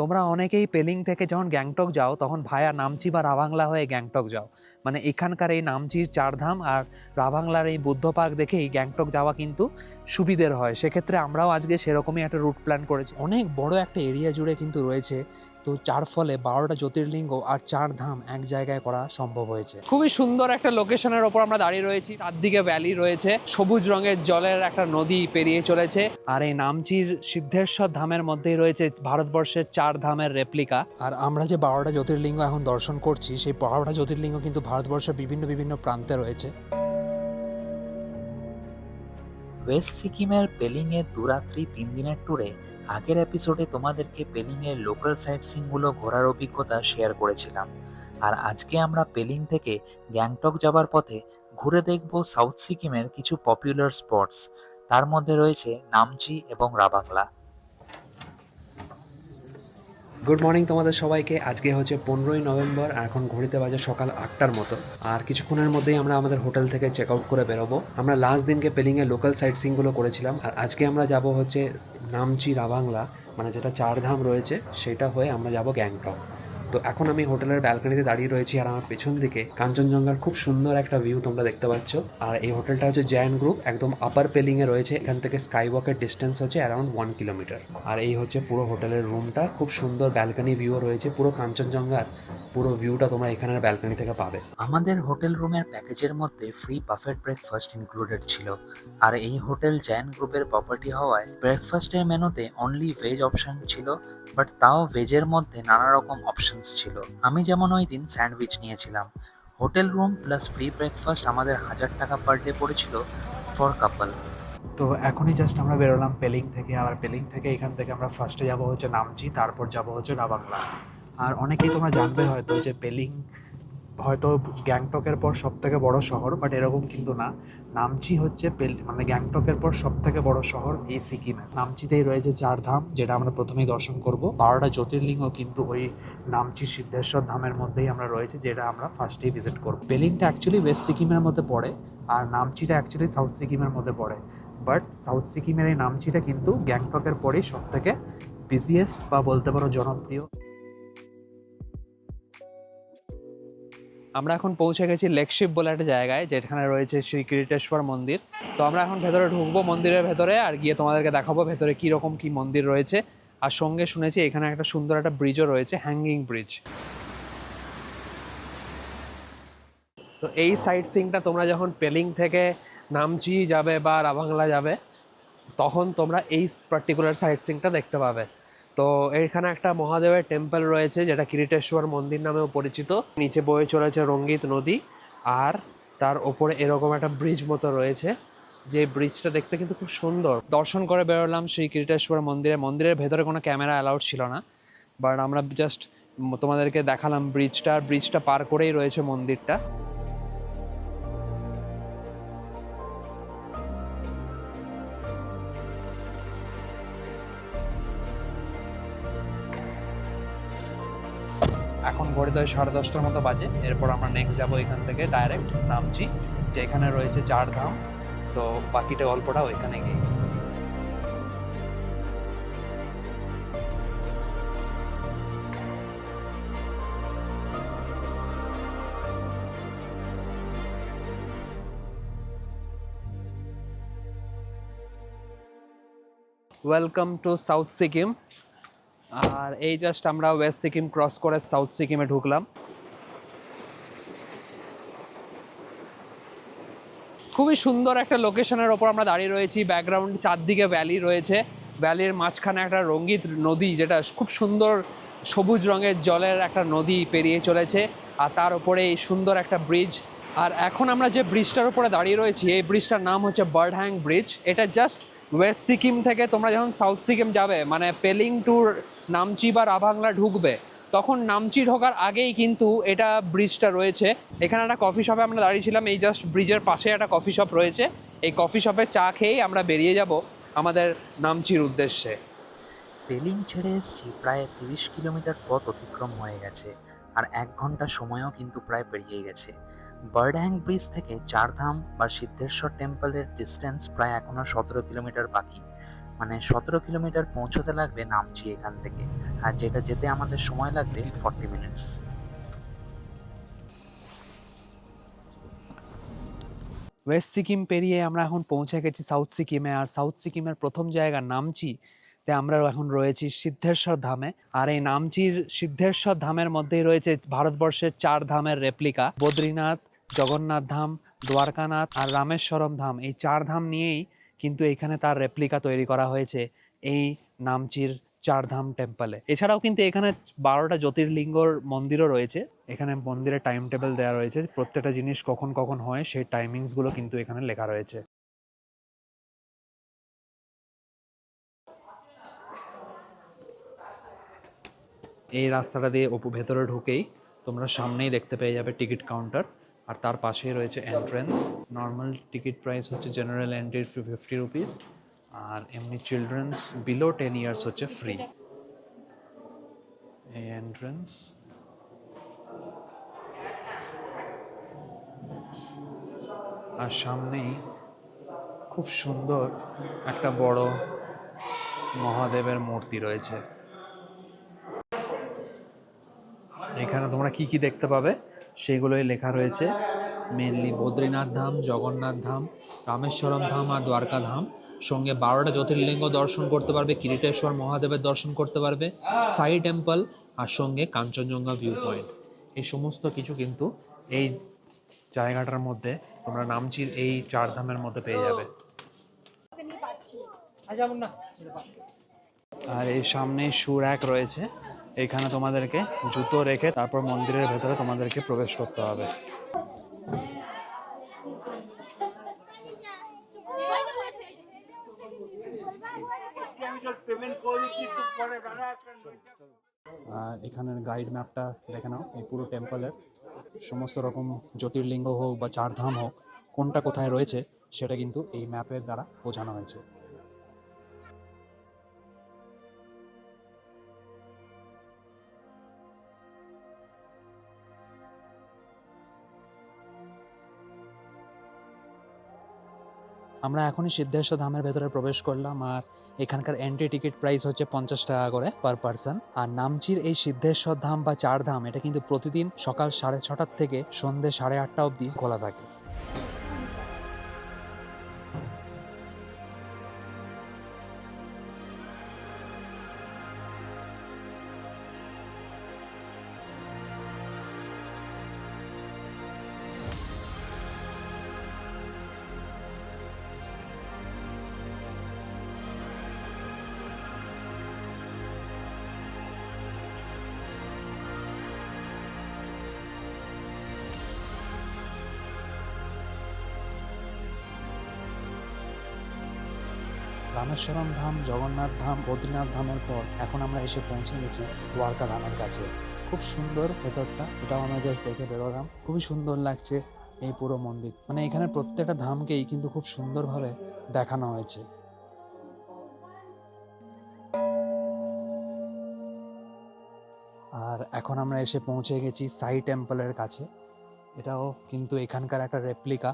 তোমরা অনেকেই পেলিং থেকে যখন গ্যাংটক যাও, তখন ভায়া নামচি বা রাভাংলা হয়ে গ্যাংটক যাও। মানে এখানকার এই নামচির চারধাম আর রাভাংলার এই বুদ্ধ পার্ক দেখেই গ্যাংটক যাওয়া কিন্তু সুবিধের হয়। সেক্ষেত্রে আমরাও আজকে সেরকমই একটা রুট প্ল্যান করেছি। অনেক বড় একটা এরিয়া জুড়ে কিন্তু রয়েছে তো যার ফলে বারোটা জ্যোতির্লিঙ্গ আর চার ধাম এক জায়গায় করা সম্ভব হয়েছে। খুবই সুন্দর একটা লোকেশনের ওপর আমরা দাঁড়িয়ে রয়েছি। চারদিকে ভ্যালি রয়েছে। সবুজ রঙের জলের একটা নদী পেরিয়ে চলেছে। আর এই নামচির সিদ্ধেশ্বর ধামের মধ্যেই রয়েছে ভারতবর্ষের চার ধামের রেপ্লিকা আর আমরা যে বারোটা জ্যোতির্লিঙ্গ এখন দর্শন করছি সেই বারোটা জ্যোতির্লিঙ্গ কিন্তু ভারতবর্ষের বিভিন্ন বিভিন্ন প্রান্তে রয়েছে। ওয়েস্ট সিকিমের পেলিংয়ের দুরাত্রি তিন দিনের ট্যুরে আগের এপিসোডে তোমাদেরকে পেলিংয়ের লোকাল সাইট সিনগুলো ঘোরার অভিজ্ঞতা শেয়ার করেছিলাম। আর আজকে আমরা পেলিং থেকে গ্যাংটক যাবার পথে ঘুরে দেখব সাউথ সিকিমের কিছু পপুলার স্পটস তার মধ্যে রয়েছে নামচি এবং রাবাংলা। গুড মর্নিং তোমাদের সবাইকে। আজকে হচ্ছে পনেরোই নভেম্বর, আর এখন ঘড়িতে বাজে সকাল আটটার মতো। আর কিছুক্ষণের মধ্যেই আমরা আমাদের হোটেল থেকে চেক আউট করে বেরোবো। আমরা লাস্ট দিনকে পেলিংয়ে লোকাল সাইট সিনগুলো করেছিলাম, আর আজকে আমরা যাব হচ্ছে নামচি রাবাংলা মানে যেটা চারধাম রয়েছে, সেটা হয়ে আমরা যাব গ্যাংটক তো এখন আমি হোটেলের ব্যালকনিতে দাঁড়িয়ে রয়েছি আর আমার পেছন দিকে কাঞ্চনজঙ্ঘার খুব সুন্দর একটা ভিউ তোমরা দেখতে পাচ্ছ। আর এই হোটেলটা হচ্ছে জয়ান গ্রুপ একদম আপার পেলিং এ রয়েছে। এখান থেকে স্কাই ওয়াকের ডিস্টেন্স হচ্ছে অ্যারাউন্ড ওয়ান কিলোমিটার আর এই হচ্ছে পুরো হোটেলের রুমটা খুব সুন্দর ব্যালকনি ভিউ রয়েছে। পুরো কাঞ্চনজঙ্ঘার পুরো ভিউটা তোমরা এখানের ব্যালকনি থেকে পাবে। আমাদের হোটেল রুমের প্যাকেজের মধ্যে ফ্রি বাফেট ব্রেকফাস্ট ইনক্লুডেড ছিল। আর এই হোটেল জ্যান গ্রুপের প্রপার্টি হওয়ায় ব্রেকফাস্টের মেনুতে অনলি ভেজ অপশন ছিল বাট তাও ভেজের মধ্যে নানা রকম অপশনস ছিল। আমি যেমন ওই দিন স্যান্ডউইচ নিয়েছিলাম। Hotel room plus free breakfast আমাদের হাজার টাকা পার ডে পড়েছিল ফর কাপল তো এখনই জাস্ট আমরা বেরোলাম পেলিং থেকে। আবার পেলিং থেকে এখান থেকে আমরা ফার্স্টে যাব হচ্ছে নামচি, তারপর যাব হচ্ছে রাবাংলা। আর অনেকেই তোমরা জানবে হয়তো যে পেলিং হয়তো গ্যাংটকের পর সব থেকে বড় শহর বাট এরকম কিন্তু না। নামচি হচ্ছে মানে গ্যাংটকের পর সব থেকে বড় শহর এই সিকিমে। নামচিতেই রয়েছে চার ধাম, যেটা আমরা প্রথমেই দর্শন করব। বারোটা জ্যোতির্লিঙ্গ কিন্তু ওই নামচি সিদ্ধেশ্বর ধামের মধ্যেই আমরা রয়েছে, যেটা আমরা ফার্স্টেই ভিজিট করব। পেলিংটা অ্যাকচুয়ালি ওয়েস্ট সিকিমের মধ্যে পড়ে, আর নামচিটা অ্যাকচুয়ালি সাউথ সিকিমের মধ্যে পড়ে। বাট সাউথ সিকিমের এই নামচিটা কিন্তু গ্যাংটকের পরেই সব থেকে বিজিয়েস্ট বা বলতে পারো জনপ্রিয়। আমরা এখন পৌঁছে গেছি লেকশিপ বলে একটা জায়গায়, যেখানে রয়েছে শ্রী কিরিটেশ্বর মন্দির। তো আমরা এখন ভেতরে ঢুকবো মন্দিরের ভেতরে আর গিয়ে তোমাদেরকে দেখাবো ভেতরে কী রকম কী মন্দির রয়েছে। আর সঙ্গে শুনেছি এখানে একটা সুন্দর একটা ব্রিজও রয়েছে হ্যাঙ্গিং ব্রিজ তো এই সাইট সিংটা তোমরা যখন পেলিং থেকে নামচি যাবে বা রাভাংলা যাবে, তখন তোমরা এই পার্টিকুলার সাইট সিংটা দেখতে পাবে। তো এখানে একটা মহাদেবের টেম্পল রয়েছে, যেটা কিরিটেশ্বর মন্দির নামেও পরিচিত। নিচে বয়ে চলেছে রঙ্গিত নদী, আর তার ওপরে এরকম একটা ব্রিজ মতো রয়েছে। যে ব্রিজটা দেখতে কিন্তু খুব সুন্দর। দর্শন করে বেরোলাম সেই কিরিটেশ্বর মন্দিরে। মন্দিরের ভেতরে কোনো ক্যামেরা অ্যালাউড ছিল না বাট আমরা জাস্ট তোমাদেরকে দেখালাম ব্রিজটা ব্রিজটা পার করেই রয়েছে মন্দিরটা। ঘড়িতে সাড়ে দশটার মতো বাজে। এরপর আমরা নেক্সট যাব এখান থেকে ডাইরেক্ট নামছি, যেখানে রয়েছে চার ধাম। তো বাকিটা গল্পটা ওইখানে গিয়ে। ওয়েলকাম টু সাউথ সিকিম আর এই জাস্ট আমরা ওয়েস্ট সিকিম ক্রস করে সাউথ সিকিমে ঢুকলাম। খুবই সুন্দর একটা লোকেশনের ওপর আমরা দাঁড়িয়ে রয়েছি। ব্যাকগ্রাউন্ড চারদিকে ভ্যালি রয়েছে। ভ্যালির মাঝখানে একটা রঙ্গিত নদী, যেটা খুব সুন্দর সবুজ রঙের জলের একটা নদী পেরিয়ে চলেছে। আর তার উপরে এই সুন্দর একটা ব্রিজ আর এখন আমরা যে ব্রিজটার উপরে দাঁড়িয়ে রয়েছি, এই ব্রিজটার নাম হচ্ছে বার্ড হ্যাং ব্রিজ এটা জাস্ট ওয়েস্ট সিকিম থেকে তোমরা যখন সাউথ সিকিম যাবে মানে পেলিং টুর নামচি বা রাভাংলা ঢুকবে, তখন নামচি ঢোকার আগেই কিন্তু এটা ব্রিজটা রয়েছে। এখানে একটা কফি শপে আমরা দাঁড়িয়েছিলাম, এই জাস্ট ব্রিজের পাশে একটা কফি শপ রয়েছে। এই কফি শপে চা খেয়েই আমরা বেরিয়ে যাব আমাদের নামচির উদ্দেশ্যে। পেলিং ছেড়ে এসেছি, প্রায় তিরিশ কিলোমিটার পথ অতিক্রম হয়ে গেছে, আর এক ঘণ্টা সময়ও কিন্তু প্রায় পেরিয়ে গেছে। বার্ডহ্যাং ব্রিজ থেকে চারধাম বা সিদ্ধেশ্বর টেম্পলের ডিস্টেন্স প্রায় এখনও সতেরো কিলোমিটার বাকি। মানে সতেরো কিলোমিটার পৌঁছতে লাগবে নামচি এখান থেকে। আর যেটা যেতে আমাদের সময় লাগবে ফর্টি মিনিটস ওয়েস্ট সিকিম পেরিয়ে আমরা এখন পৌঁছে গেছি সাউথ সিকিমে আর সাউথ সিকিমের প্রথম জায়গা নামচি তে আমরা এখন রয়েছি সিদ্ধেশ্বর ধামে। আর এই নামচির সিদ্ধেশ্বর ধামের মধ্যেই রয়েছে ভারতবর্ষের চার ধামের রেপ্লিকা বদ্রীনাথ জগন্নাথ ধাম, দ্বারকানাথ আর রামেশ্বরম ধাম এই চার ধাম নিয়েই কিন্তু এখানে তার রেপ্লিকা তৈরি করা হয়েছে এই নামচির চার ধাম টেম্পলে এছাড়াও কিন্তু এখানে বারোটা জ্যোতির্লিঙ্গর মন্দিরও রয়েছে। এখানে মন্দিরের টাইম টেবিল দেওয়া রয়েছে। প্রত্যেকটা জিনিস কখন কখন হয় সেই টাইমিংসগুলো কিন্তু এখানে লেখা রয়েছে। এই রাস্তাটা দিয়ে ভেতরে ঢুকেই তোমরা সামনেই দেখতে পেয়ে যাবে টিকিট কাউন্টার আর তার পাশেই রয়েছে এন্ট্রেন্স নর্মাল টিকিট প্রাইস হচ্ছে জেনারেল এন্ট্রি ফিফটি রুপিস আর এমনি চিলড্রেন্স বিলো টেন ইয়ার্স হচ্ছে ফ্রি এই এন্ট্রেন্স আর সামনেই খুব সুন্দর একটা বড় মহাদেবের মূর্তি রয়েছে। এখানে তোমরা কি কি দেখতে পাবে? সেগুলোই লেখা রয়েছে। মেনলি বদ্রীনাথ ধাম জগন্নাথ ধাম রামেশ্বরম ধাম আর দ্বারকা ধাম। সঙ্গে বারোটা জ্যোতির্লিঙ্গ দর্শন করতে পারবে কিরিটেশ্বর মহাদেবের দর্শন করতে পারবে সাই টেম্পল আর সঙ্গে কাঞ্চনজঙ্ঘা ভিউ পয়েন্ট এই সমস্ত কিছু কিন্তু এই জায়গাটার মধ্যে তোমরা নামচির এই চার ধামের মধ্যে পেয়ে যাবে। আর এই সামনে সুর এক রয়েছে। এখানে তোমাদেরকে জুতো রেখে তারপর মন্দিরের ভেতরে তোমাদেরকে প্রবেশ করতে হবে। আর এখানের গাইড ম্যাপটা দেখে নাও, এই পুরো টেম্পলের সমস্ত রকম জ্যোতির্লিঙ্গ হোক বা চারধাম হোক, কোনটা কোথায় রয়েছে সেটা কিন্তু এই ম্যাপের দ্বারা বোঝানো হয়েছে। আমরা এখনই সিদ্ধেশ্বর ধামের ভেতরে প্রবেশ করলাম আর এখানকার এন্ট্রি টিকিট প্রাইস হচ্ছে পঞ্চাশ টাকা করে পার পার্সন আর নামচির এই সিদ্ধেশ্বর ধাম বা চার ধাম, এটা কিন্তু প্রতিদিন সকাল সাড়ে ছটার থেকে সন্ধ্যে সাড়ে আটটা অবধি খোলা থাকে। রামেশ্বরম ধাম, জগন্নাথ ধাম, বদ্রীনাথ ধামের পর এখন আমরা এসে পৌঁছে গেছি দ্বারকা ধামের কাছে। খুব সুন্দর ভেতরটা, এটাও আমরা জাস্ট দেখে বেরোলাম। খুবই সুন্দর লাগছে এই পুরো মন্দির। মানে এখানে প্রত্যেকটা ধামকেই কিন্তু খুব সুন্দরভাবে দেখানো হয়েছে। আর এখন আমরা এসে পৌঁছে গেছি সাই টেম্পলের কাছে। এটাও কিন্তু এখানকার একটা রেপ্লিকা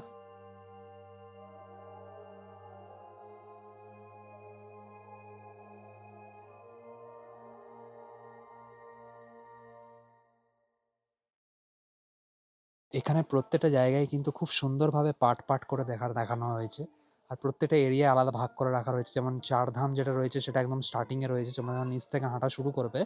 এখানে প্রত্যেকটা জায়গায় কিন্তু খুব সুন্দরভাবে পাট পাট করে দেখার দেখানো হয়েছে। আর প্রত্যেকটা এরিয়া আলাদা ভাগ করে রাখা রয়েছে। যেমন চার ধাম যেটা রয়েছে, সেটা একদম স্টার্টিংয়ে রয়েছে। যেমন যখন নিচ থেকে হাঁটা শুরু করবে,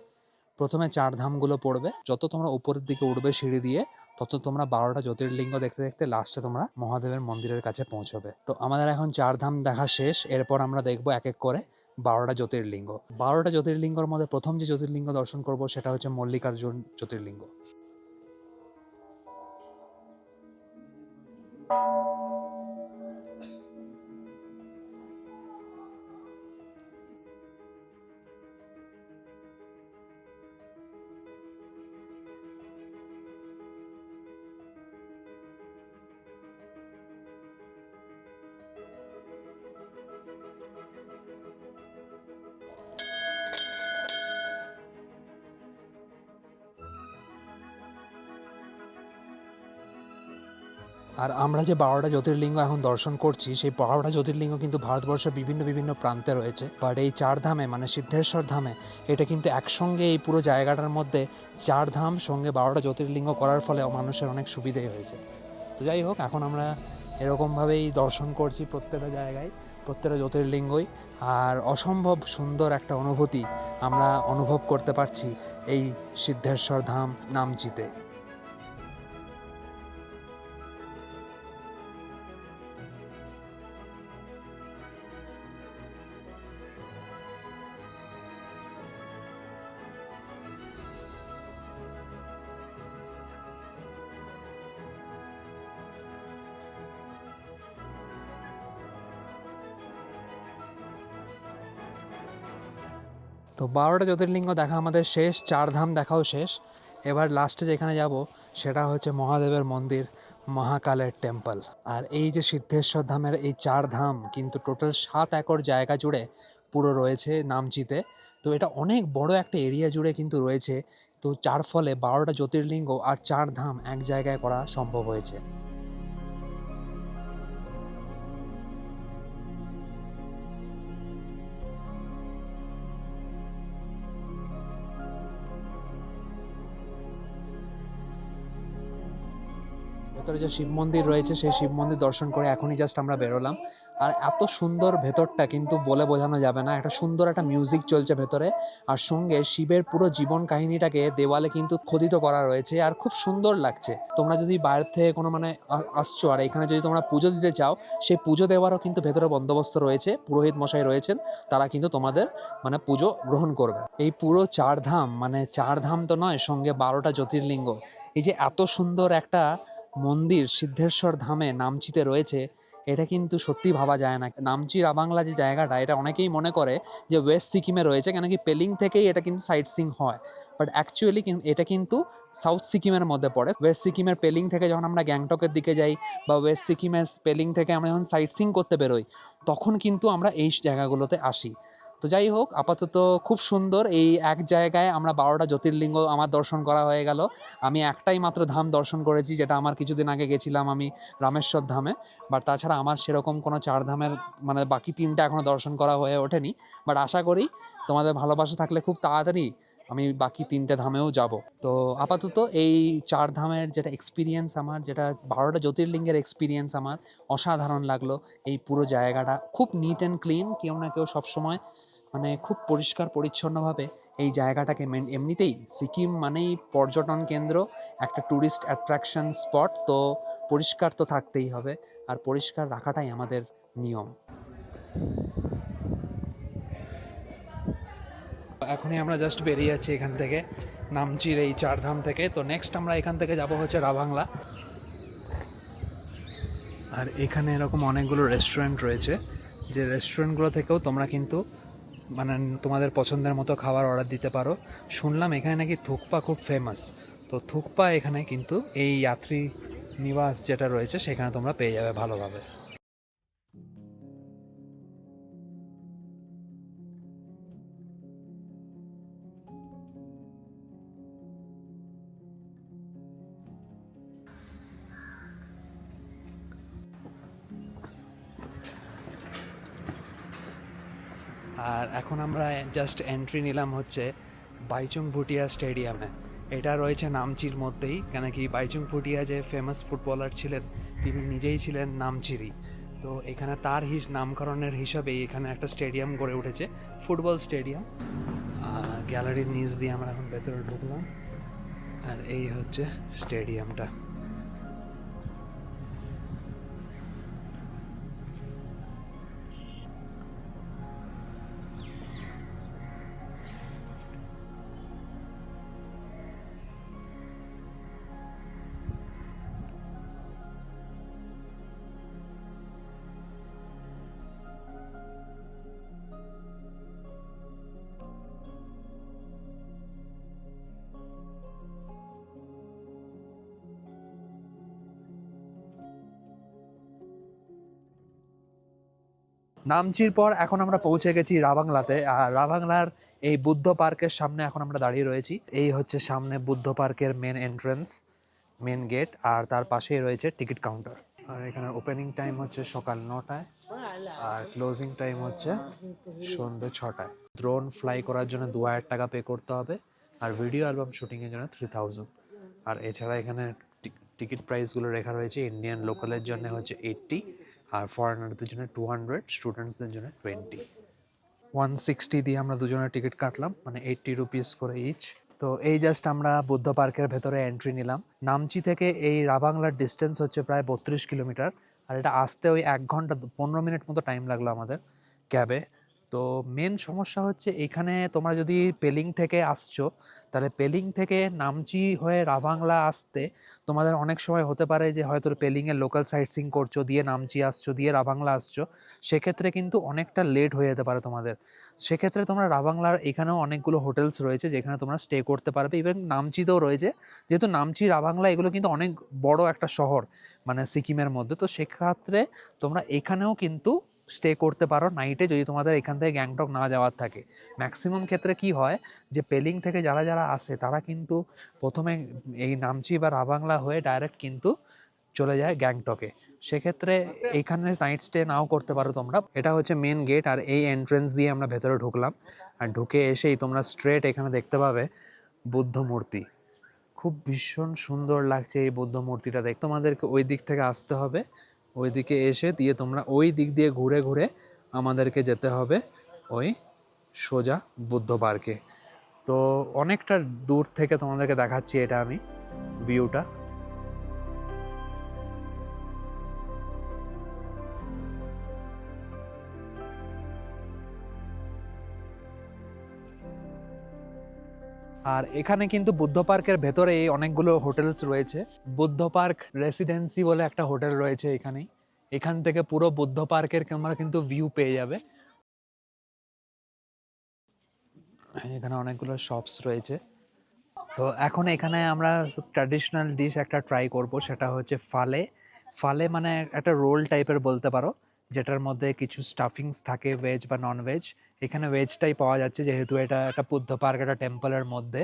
প্রথমে চার ধামগুলো পড়বে। যত তোমরা উপরের দিকে উঠবে সিঁড়ি দিয়ে, তত তোমরা বারোটা জ্যোতির্লিঙ্গ দেখতে দেখতে লাস্টে তোমরা মহাদেবের মন্দিরের কাছে পৌঁছবে। তো আমাদের এখন চার ধাম দেখা শেষ। এরপর আমরা দেখব এক এক করে বারোটা জ্যোতির্লিঙ্গ। বারোটা জ্যোতির্লিঙ্গর মধ্যে প্রথম যে জ্যোতির্লিঙ্গ দর্শন করব, সেটা হচ্ছে মল্লিকার্জুন জ্যোতির্লিঙ্গ। Thank you. আর আমরা যে বারোটা জ্যোতির্লিঙ্গ এখন দর্শন করছি, সেই বারোটা জ্যোতির্লিঙ্গ কিন্তু ভারতবর্ষের বিভিন্ন বিভিন্ন প্রান্তে রয়েছে। বাট এই চার ধামে মানে সিদ্ধেশ্বর ধামে, এটা কিন্তু একসঙ্গে এই পুরো জায়গাটার মধ্যে চার ধাম সঙ্গে বারোটা জ্যোতির্লিঙ্গ করার ফলে মানুষের অনেক সুবিধেই হয়েছে। তো যাই হোক, এখন আমরা এরকমভাবেই দর্শন করছি প্রত্যেকটা জায়গায়, প্রত্যেকটা জ্যোতির্লিঙ্গই। আর অসম্ভব সুন্দর একটা অনুভূতি আমরা অনুভব করতে পারছি এই সিদ্ধেশ্বর ধাম নামচিতে। তো বারোটা জ্যোতির্লিঙ্গ দেখা আমাদের শেষ, চার ধাম দেখাও শেষ। এবার লাস্টে যেখানে যাব, সেটা হচ্ছে মহাদেবের মন্দির, মহাকালের টেম্পল আর এই যে সিদ্ধেশ্বর ধামের এই চার ধাম, কিন্তু টোটাল সাত একর জায়গা জুড়ে পুরো রয়েছে নামচিতে। তো এটা অনেক বড় একটা এরিয়া জুড়ে কিন্তু রয়েছে। তো যার ফলে বারোটা জ্যোতির্লিঙ্গ আর চার ধাম এক জায়গায় করা সম্ভব হয়েছে। ভেতরে যে শিব মন্দির রয়েছে, সেই শিব মন্দির দর্শন করে এখনই জাস্ট আমরা বেরোলাম। আর এত সুন্দর ভেতরটা কিন্তু বলে বোঝানো যাবে না। একটা সুন্দর একটা মিউজিক চলছে ভেতরে। আর সঙ্গে শিবের পুরো জীবন কাহিনীটাকে দেওয়ালে কিন্তু খোদিত করা রয়েছে আর খুব সুন্দর লাগছে। তোমরা যদি বাইরের থেকে কোনো মানে আসছো আর এখানে যদি তোমরা পুজো দিতে চাও, সেই পুজো দেওয়ারও কিন্তু ভেতরে বন্দোবস্ত রয়েছে। পুরোহিত মশাই রয়েছেন, তারা কিন্তু তোমাদের মানে পুজো গ্রহণ করবে। এই পুরো চার ধাম মানে চার ধাম তো নয়, সঙ্গে বারোটা জ্যোতির্লিঙ্গ। এই যে এত সুন্দর একটা মন্দির সিদ্ধেশ্বর ধামে নামচিতে রয়েছে, এটা কিন্তু সত্যি ভাবা যায় না। নামচি রাবাংলা যে জায়গাটা, এটা অনেকেই মনে করে যে ওয়েস্ট সিকিমে রয়েছে কেন কি পেলিং থেকেই এটা কিন্তু সাইট সিং হয়। বাট অ্যাকচুয়ালি এটা কিন্তু সাউথ সিকিমের মধ্যে পড়ে। ওয়েস্ট সিকিমের পেলিং থেকে যখন আমরা গ্যাংটকের দিকে যাই, বা ওয়েস্ট সিকিমের পেলিং থেকে আমরা যখন সাইট সিং করতে বেরোই, তখন কিন্তু আমরা এই জায়গাগুলোতে আসি। তো যাই হোক, আপাতত খুব সুন্দর এই এক জায়গায় আমরা বারোটা জ্যোতির্লিঙ্গ আমার দর্শন করা হয়ে গেল। আমি একটাই মাত্র ধাম দর্শন করেছি, যেটা আমার কিছুদিন আগে গেছিলাম আমি রামেশ্বর ধামে। বাট তাছাড়া আমার সেরকম কোনো চার ধামের মানে বাকি তিনটা এখনও দর্শন করা হয়ে ওঠেনি। বাট আশা করি তোমাদের ভালোবাসা থাকলে খুব তাড়াতাড়ি আমি বাকি তিনটে ধামেও যাব। তো আপাতত এই চার ধামের যেটা এক্সপিরিয়েন্স আমার, যেটা বারোটা জ্যোতির্লিঙ্গের এক্সপিরিয়েন্স আমার, অসাধারণ লাগল। এই পুরো জায়গাটা খুব নিট অ্যান্ড ক্লিন কেউ না কেউ সবসময় মানে খুব পরিষ্কার, পরিচ্ছন্নভাবে এই জায়গাটাকে মেন এমনিতেই সিকিম মানেই পর্যটন কেন্দ্র, একটা ট্যুরিস্ট অ্যাট্রাকশন স্পট তো পরিষ্কার তো থাকতেই হবে আর পরিষ্কার রাখাটাই আমাদের নিয়ম। এখনই আমরা জাস্ট বেরিয়ে যাচ্ছি এখান থেকে, নামচির এই চারধাম থেকে। তো নেক্সট আমরা এখান থেকে যাব হচ্ছে রাভাংলা। আর এখানে এরকম অনেকগুলো রেস্টুরেন্ট রয়েছে, যে রেস্টুরেন্টগুলো থেকেও তোমরা কিন্তু মানে তোমাদের পছন্দের মতো খাবার অর্ডার দিতে পারো। শুনলাম এখানে নাকি থুকপা খুব ফেমাস তো থুকপা এখানে কিন্তু এই যাত্রী নিবাস যেটা রয়েছে, সেখানে তোমরা পেয়ে যাবে ভালোভাবে। আর এখন আমরা জাস্ট এন্ট্রি নিলাম হচ্ছে বাইচুং ভুটিয়া স্টেডিয়ামে এটা রয়েছে নামচির মধ্যেই, কেন কি বাইচুং ভুটিয়া যে ফেমাস ফুটবলার ছিলেন, তিনি নিজেই ছিলেন নামচিরি তো এখানে তার হিস, নামকরণের হিসাবেই এখানে একটা স্টেডিয়াম গড়ে উঠেছে ফুটবল স্টেডিয়াম গ্যালারির নিচ দিয়ে আমরা এখন ভেতরে ঢুকলাম। আর এই হচ্ছে স্টেডিয়ামটা নামচির পর এখন আমরা পৌঁছে গেছি রাবাংলাতে। আর রাবাংলার এই বুদ্ধ পার্কের সামনে এখন আমরা দাঁড়িয়ে রয়েছি। এই হচ্ছে সামনে বুদ্ধ পার্কের মেন এন্ট্রান্স মেন গেট আর তার পাশেই রয়েছে টিকিট কাউন্টার আর এখানে ওপেনিং টাইম হচ্ছে সকাল নটায়, আর ক্লোজিং টাইম হচ্ছে সন্ধ্যে ছটায়। ড্রোন ফ্লাই করার জন্য দু হাজার টাকা পে করতে হবে, আর ভিডিও অ্যালবাম শুটিংয়ের জন্য থ্রি থাউজেন্ড আর এছাড়া এখানে টিকিট প্রাইসগুলো লেখা রয়েছে ইন্ডিয়ান লোকালের জন্য হচ্ছে এইট্টি আর ফরেনারদের জন্য টু হান্ড্রেড স্টুডেন্টসদের জন্য টোয়েন্টি ওয়ান সিক্সটি দিয়ে আমরা দুজনের টিকিট কাটলাম মানে এইট্টি রুপিস করে ইচ তো এই জাস্ট আমরা বুদ্ধ পার্কের ভেতরে এন্ট্রি নিলাম। নামচি থেকে এই রাবাংলার ডিস্টেন্স হচ্ছে প্রায় বত্রিশ কিলোমিটার। আর এটা আসতে ওই এক ঘণ্টা, পনেরো মিনিট মতো টাইম লাগল আমাদের ক্যাবে তো মেন সমস্যা হচ্ছে এখানে তোমরা যদি পেলিং থেকে আসছো, তাহলে পেলিং থেকে নামচি হয়ে রাবাংলা আসতে তোমাদের অনেক সময় হতে পারে যে হয়তো পেলিংয়ে লোকাল সাইট সিং করছ, দিয়ে নামচি আসছো, দিয়ে রাভাংলা আসছো। সেক্ষেত্রে কিন্তু অনেকটা লেট হয়ে যেতে পারে তোমাদের। সেক্ষেত্রে তোমরা রাবাংলার এখানেও অনেকগুলো হোটেলস রয়েছে যেখানে তোমরা স্টে করতে পারবে। ইভেন নামচিতেও রয়েছে। যেহেতু নামচি, রাভাংলা এগুলো কিন্তু অনেক বড় একটা শহর মানে সিকিমের মধ্যে। তো সেক্ষেত্রে তোমরা এখানেও কিন্তু স্টে করতে পারো নাইটে যদি তোমাদের এখান থেকে গ্যাংটক না যাওয়ার থাকে। ম্যাক্সিমাম ক্ষেত্রে কি হয় যে পেলিং থেকে যারা যারা আসে, তারা কিন্তু প্রথমে এই নামচি বা রাবাংলা হয়ে ডাইরেক্ট কিন্তু চলে যায় গ্যাংটকে। সেক্ষেত্রে এইখানে নাইট স্টে নাও করতে পারো তোমরা। এটা হচ্ছে মেন গেট আর এই এন্ট্রেন্স দিয়ে আমরা ভেতরে ঢুকলাম। আর ঢুকে এসেই তোমরা স্ট্রেট এখানে দেখতে পাবে বুদ্ধ মূর্তি। খুব ভীষণ সুন্দর লাগছে এই বুদ্ধ মূর্তিটা দেখ তোমাদেরকে ওই দিক থেকে আসতে হবে। ওই দিকে এসে দিয়ে তোমরা ওই দিক দিয়ে ঘুরে ঘুরে আমাদেরকে যেতে হবে ওই সোজা বুদ্ধ পার্কে। তো অনেকটা দূর থেকে তোমাদেরকে দেখাচ্ছি এটা আমি ভিউটা। আর এখানে কিন্তু বুদ্ধ পার্কের ভেতরেই অনেকগুলো হোটেলস রয়েছে। বুদ্ধ পার্ক রেসিডেন্সি বলে একটা হোটেল রয়েছে এখানেই। এখান থেকে পুরো বুদ্ধ পার্কের তোমরা কিন্তু ভিউ পেয়ে যাবে। এখানে অনেকগুলো শপস রয়েছে। তো এখন এখানে আমরা ট্র্যাডিশনাল ডিশ একটা ট্রাই করব, সেটা হচ্ছে ফালে। ফালে মানে একটা রোল টাইপের বলতে পারো। যেটার মধ্যে কিছু স্টাফিংস থাকে ভেজ বা নন ভেজ এখানে ভেজটাই পাওয়া যাচ্ছে, যেহেতু এটা একটা বুদ্ধ পার্ক, একটা টেম্পলের মধ্যে।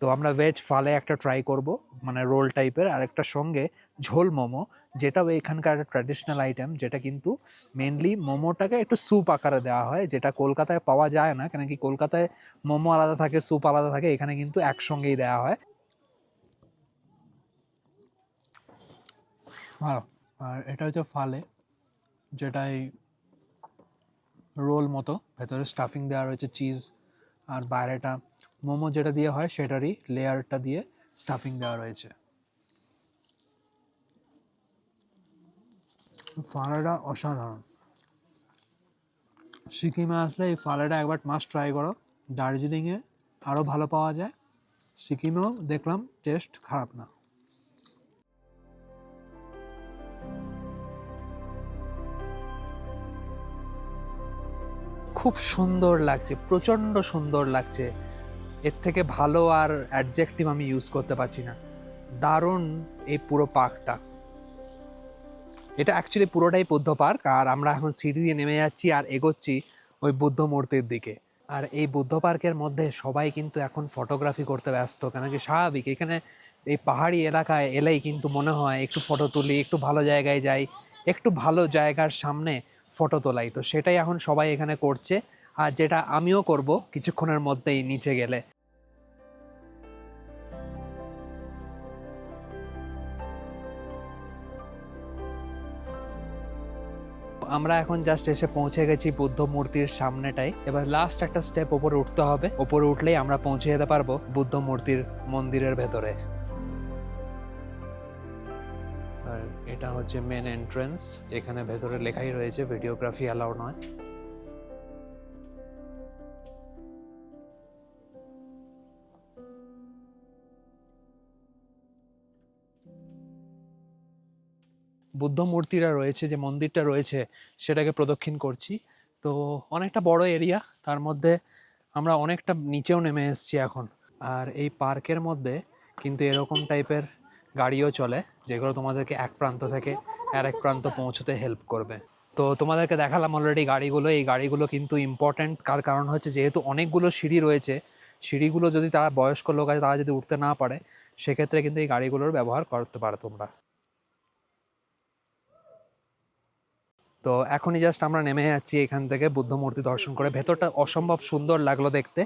তো আমরা ভেজ ফালে একটা ট্রাই করব মানে রোল টাইপের আর একটা সঙ্গে ঝোল মোমো, যেটাও এখানকার একটা ট্র্যাডিশনাল আইটেম যেটা কিন্তু মেনলি মোমোটাকে একটু স্যুপ আকারে দেওয়া হয়, যেটা কলকাতায় পাওয়া যায় না কেন কি কলকাতায় মোমো আলাদা থাকে স্যুপ আলাদা থাকে, এখানে কিন্তু একসঙ্গেই দেওয়া হয়। ভালো, আর এটা হচ্ছে ফালে। যেটাই রোল মতো, ভেতরে স্টাফিং দেওয়া রয়েছে চিজ আর বাইরেটা, মোমো যেটা দিয়ে হয় সেটারই লেয়ারটা দিয়ে স্টাফিং দেওয়া রয়েছে। ফালাটা অসাধারণ। সিকিমে আসলে এই ফালাটা একবার মাস্ট ট্রাই করো। দার্জিলিংয়ে আরও ভালো পাওয়া যায়। সিকিমেও দেখলাম টেস্ট খারাপ না। খুব সুন্দর লাগছে, প্রচণ্ড সুন্দর লাগছে। এর থেকে ভালো আর অ্যাডজেক্টিভ আমি ইউজ করতে পারছি না। দারুণ এই পুরো পার্কটা। এটা অ্যাকচুয়ালি পুরোটাই বুদ্ধ পার্ক, আর আমরা এখন সিঁড়ি দিয়ে নেমে যাচ্ছি আর এগোচ্ছি ওই বুদ্ধ মূর্তির দিকে। আর এই বুদ্ধ পার্কের মধ্যে সবাই কিন্তু এখন ফটোগ্রাফি করতে ব্যস্ত, কেন কি স্বাভাবিক? এখানে এই পাহাড়ি এলাকায় এলেই কিন্তু মনে হয় একটু ফটো তুলি, একটু ভালো জায়গায় যাই। একটু ভালো জায়গার সামনে ফটো তোলাই। তো সেটাই এখন সবাই এখানে করছে, আর যেটা আমিও করব কিছুক্ষণের মধ্যেই নিচে গেলে। আমরা এখন জাস্ট এসে পৌঁছে গেছি বুদ্ধ মূর্তির সামনেটাই। এবার লাস্ট একটা স্টেপ ওপরে উঠতে হবে। ওপরে উঠলেই আমরা পৌঁছে যেতে পারব বুদ্ধ মূর্তির মন্দিরের ভেতরে। এটা হচ্ছে মেন এন্ট্রেন্স এখানে ভেতরে লেখাই রয়েছে ভিডিওগ্রাফি অ্যালাউ নয়। বুদ্ধ মূর্তিটা রয়েছে, যে মন্দিরটা রয়েছে, সেটাকে প্রদক্ষিণ করছি। তো অনেকটা বড় এরিয়া তার মধ্যে আমরা অনেকটা নিচেও নেমে এসেছি এখন। আর এই পার্কের মধ্যে কিন্তু এরকম টাইপের গাড়িও চলে। যেগুলো তোমাদেরকে এক প্রান্ত থেকে আর এক প্রান্ত পৌঁছতে হেল্প করবে। তো তোমাদেরকে দেখালাম অলরেডি গাড়িগুলো। এই গাড়িগুলো কিন্তু ইম্পর্ট্যান্ট কার কারণ হচ্ছে যেহেতু অনেকগুলো সিঁড়ি রয়েছে, সিঁড়িগুলো যদি তারা বয়স্ক লোক আছে, তারা যদি উঠতে না পারে, সেক্ষেত্রে কিন্তু এই গাড়িগুলোর ব্যবহার করতে পারো তোমরা। তো এখনই জাস্ট আমরা নেমে যাচ্ছি এখান থেকে বুদ্ধ মূর্তি দর্শন করে। ভেতরটা অসম্ভব সুন্দর লাগল দেখতে।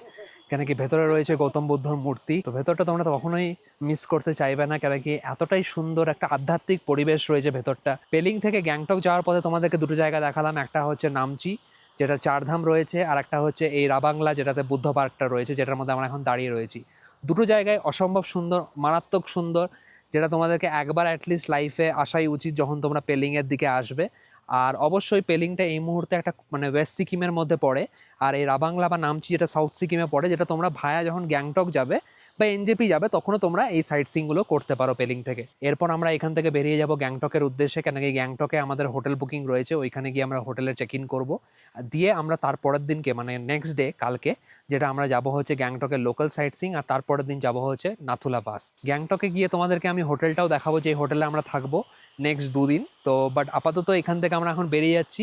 কেন কি ভেতরে রয়েছে গৌতম বুদ্ধর মূর্তি। তো ভেতরটা তোমরা কখনোই মিস করতে চাইবে না। কেন কি এতটাই সুন্দর একটা আধ্যাত্মিক পরিবেশ রয়েছে ভেতরটা। পেলিং থেকে গ্যাংটক যাওয়ার পথে তোমাদেরকে দুটো জায়গা দেখালাম। একটা হচ্ছে নামচি যেটা চারধাম রয়েছে, আর একটা হচ্ছে এই রাবাংলা, যেটাতে বুদ্ধ পার্কটা রয়েছে, যেটার মধ্যে আমরা এখন দাঁড়িয়ে রয়েছি। দুটো জায়গায় অসম্ভব সুন্দর, মারাত্মক সুন্দর, যেটা তোমাদেরকে একবার অ্যাটলিস্ট লাইফে আসাই উচিত যখন তোমরা পেলিংয়ের দিকে আসবে। আর অবশ্যই পেলিংটা এই মুহূর্তে একটা মানে ওয়েস্ট সিকিমের মধ্যে পড়ে। আর এই রাবাংলা বা নামচি যেটা সাউথ সিকিমে পড়ে, যেটা তোমরা ভায়া যখন গ্যাংটক যাবে বা এনজেপি যাবে, তখনও তোমরা এই সাইট সিনগুলো করতে পারো পেলিং থেকে। এরপর আমরা এখান থেকে বেরিয়ে যাব গ্যাংটকের উদ্দেশ্যে। কেন কি গ্যাংটকে আমাদের হোটেল বুকিং রয়েছে, ওইখানে গিয়ে আমরা হোটেলে চেক ইন করব দিয়ে আমরা তারপরের দিনকে মানে নেক্সট ডে কালকে, যেটা আমরা যাব হচ্ছে গ্যাংটকের লোকাল সাইট সিং আর তারপরের দিন যাব হচ্ছে নাথুলা পাস গ্যাংটকে গিয়ে তোমাদেরকে আমি হোটেলটাও দেখাবো যে হোটেলে আমরা থাকব। নেক্সট দুদিন। তো বাট আপাতত এখান থেকে আমরা এখন বেরিয়ে যাচ্ছি।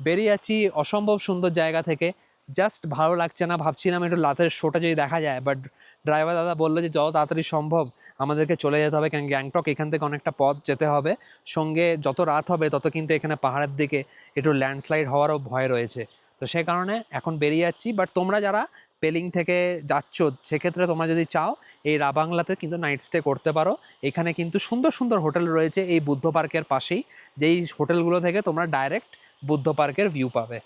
বেরিয়ে যাচ্ছি অসম্ভব সুন্দর জায়গা থেকে। জাস্ট ভালো লাগছে না, ভাবছিলাম একটু লাতের শোটা যদি দেখা যায় বাট ড্রাইভার দাদা বলল যে, যত তাড়াতাড়ি সম্ভব আমাদেরকে চলে যেতে হবে, কারণ গ্যাংটক এখান থেকে অনেকটা পথ যেতে হবে। সঙ্গে যত রাত হবে, তত কিন্তু এখানে পাহাড়ের দিকে একটু ল্যান্ডস্লাইড হওয়ারও ভয় রয়েছে। তো সে কারণে এখন বেরিয়ে যাচ্ছি বাট তোমরা যারা পেলিং থেকে যাচ্ছ, সেক্ষেত্রে তোমরা যদি চাও, এই রাবাংলাতে কিন্তু নাইট স্টে করতে পারো। এখানে কিন্তু সুন্দর সুন্দর হোটেল রয়েছে এই বুদ্ধ পার্কের পাশেই। যেই হোটেলগুলো থেকে তোমরা ডাইরেক্ট বুদ্ধ পার্কের ভিউ পাবে।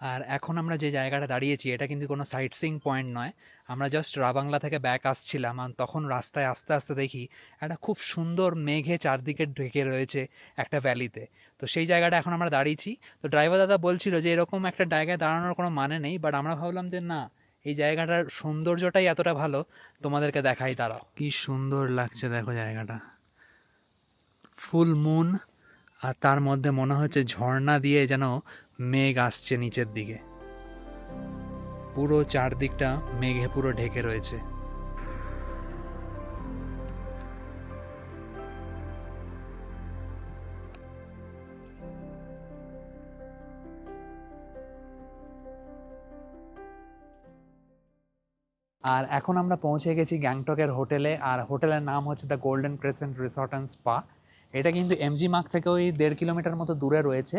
আর এখন আমরা যে জায়গাটা দাঁড়িয়েছি, এটা কিন্তু কোনো সাইট সিং পয়েন্ট নয়। আমরা জাস্ট রাবাংলা থেকে ব্যাক আসছিলাম আর তখন রাস্তায় আস্তে আস্তে দেখি একটা খুব সুন্দর মেঘে চারদিকে ঢেকে রয়েছে একটা ভ্যালিতে তো সেই জায়গাটা এখন আমরা দাঁড়িয়েছি। তো ড্রাইভার দাদা বলছিল যে এরকম একটা জায়গায় দাঁড়ানোর কোনো মানে নেই বাট আমরা ভাবলাম যে না, এই জায়গাটার সৌন্দর্যটাই এতটা ভালো, তোমাদেরকে দেখাই তারাও কি সুন্দর লাগছে দেখো জায়গাটা। ফুল মুন আর তার মধ্যে মনে হচ্ছে ঝর্ণা দিয়ে যেন মেঘ আসছে নিচের দিকে। পুরো চারদিকটা মেঘে পুরো ঢেকে রয়েছে। আর এখন আমরা পৌঁছে গেছি গ্যাংটকের হোটেলে, আর হোটেলের নাম হচ্ছে the golden crescent resort and spa. এটা কিন্তু এমজি মার্ক থেকে ওই দেড় কিলোমিটার মতো দূরে রয়েছে।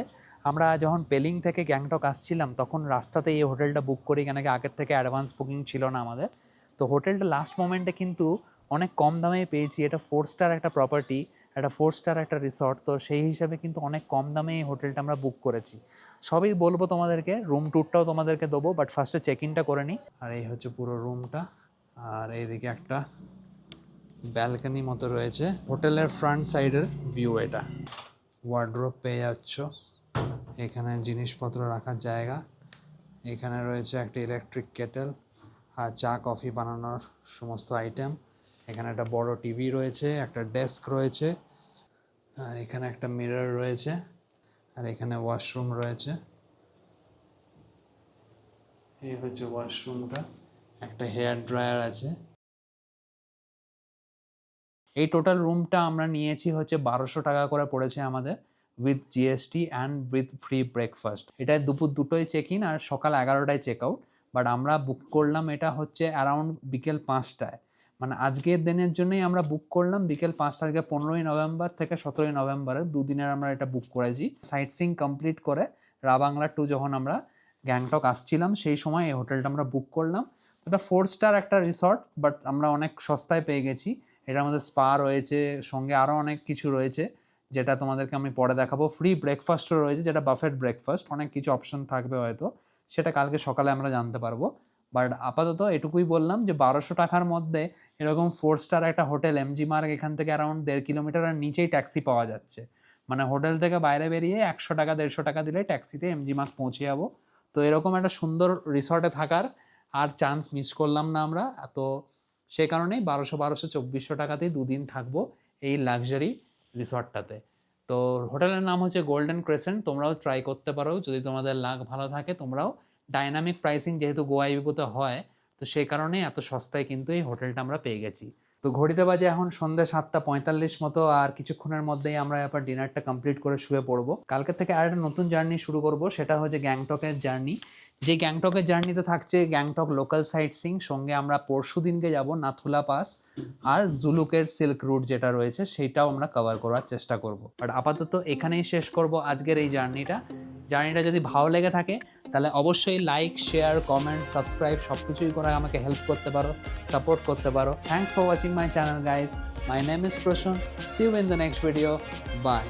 আমরা যখন পেলিং থেকে গ্যাংটক আসছিলাম, তখন রাস্তাতে এই হোটেলটা বুক করি, কেন আগের থেকে অ্যাডভান্স বুকিং ছিল না আমাদের। তো হোটেলটা লাস্ট মোমেন্টে কিন্তু অনেক কম দামে পেয়েছি। এটা ফোর স্টার একটা প্রপার্টি একটা ফোর স্টার একটা রিসর্ট তো সেই হিসাবে কিন্তু অনেক কম দামে এই হোটেলটা আমরা বুক করেছি। সবই বলব তোমাদেরকে রুম ট্যুরটাও তোমাদেরকে দেবো বাট ফার্স্টে চেক ইনটা করে নিই আর এই হচ্ছে পুরো রুমটা আর এইদিকে একটা ব্যালকনি মতো রয়েছে। হোটেলের ফ্রন্ট সাইডের ভিউ এটা। ওয়ার্ড্রোপ পেয়ে যাচ্ছ। এখানে জিনিসপত্র রাখার জায়গা। এখানে রয়েছে একটা ইলেকট্রিক কেটেল আর চা কফি বানানোর সমস্ত আইটেম এখানে একটা বড় টিভি রয়েছে, একটা ডেস্ক রয়েছে, আর এখানে একটা মিরর রয়েছে, আর এখানে ওয়াশরুম রয়েছে। এই হচ্ছে ওয়াশরুমটা একটা হেয়ার ড্রায়ার আছে। এই টোটাল রুমটা আমরা নিয়েছি হচ্ছে বারোশো টাকা করে পড়েছে আমাদের। With GST and with free breakfast এটায় দুপুর দুটোই চেক ইন আর সকাল এগারোটায় চেক আউট বাট আমরা বুক করলাম এটা হচ্ছে অ্যারাউন্ড বিকেল পাঁচটায়। মানে আজকের দিনের জন্যই আমরা বুক করলাম বিকেল পাঁচটা থেকে পনেরোই নভেম্বর থেকে সতেরোই নভেম্বরের দুদিনের আমরা এটা বুক করেছি। সাইট সিং কমপ্লিট করে রাবাংলা টু যখন আমরা গ্যাংটক আসছিলাম সেই সময় এই হোটেলটা আমরা বুক করলাম। এটা ফোর স্টার একটা রিসর্ট বাট আমরা অনেক সস্তায় পেয়ে গেছি। এটার মধ্যে স্পা রয়েছে, সঙ্গে আরও অনেক কিছু রয়েছে। যেটা তোমাদেরকে আমি পরে দেখাবো। ফ্রি ব্রেকফাস্টও রয়েছে, যেটা বাফেট ব্রেকফাস্ট অনেক কিছু অপশন থাকবে হয়তো। সেটা কালকে সকালে আমরা জানতে পারব। বাট আপাতত এটুকুই বললাম যে বারোশো টাকার মধ্যে এরকম ফোর স্টার একটা হোটেল এমজি মার্গ এখান থেকে অ্যারাউন্ড দেড় কিলোমিটারের নিচেই ট্যাক্সি পাওয়া যাচ্ছে। মানে হোটেল থেকে বাইরে বেরিয়ে একশো টাকা, দেড়শো টাকা দিলে ট্যাক্সিতে এমজি মার্গ পৌঁছে যাব। তো এরকম একটা সুন্দর রিসর্টে থাকার আর চান্স মিস করলাম না আমরা। তো সে কারণেই বারোশো বারোশো, চব্বিশশো টাকাতেই দুদিন থাকব এই লাক্সারি রিসর্টটাতে। তো হোটেলের নাম হচ্ছে গোল্ডেন ক্রেসেন্ট, তোমরাও ট্রাই করতে পারো। যদি তোমাদের লাক ভালো থাকে, তোমরাও ডাইনামিক প্রাইসিং যেহেতু গোয়া হয়, তো সেই কারণে এত সস্তায় কিন্তু এই হোটেলটা আমরা পেয়ে গেছি। তো ঘড়িতে বাজে এখন সন্ধ্যে সাতটা পঁয়তাল্লিশ মতো, আর কিছুক্ষণের মধ্যেই আমরা এবার ডিনারটা কমপ্লিট করে শুয়ে পড়ব। কালকে থেকে আর একটা নতুন জার্নি শুরু করব, সেটা হচ্ছে গ্যাংটকের জার্নি যে গ্যাংটকের জার্নিতে থাকছে গ্যাংটক লোকাল সাইট সিং সঙ্গে আমরা পরশু দিনকে যাব নাথুলা পাস আর জুলুকের সিল্ক রুট যেটা রয়েছে সেটাও আমরা কভার করার চেষ্টা করব। বাট আপাতত এখানেই শেষ করব আজকের এই জার্নিটা। জার্নিটা যদি ভালো লেগে থাকে, তাহলে অবশ্যই লাইক শেয়ার কমেন্ট সাবস্ক্রাইব সব কিছুই করে আমাকে হেল্প করতে পারো সাপোর্ট করতে পারো। Thanks for watching my channel guys my name is Prasan see you in the next video bye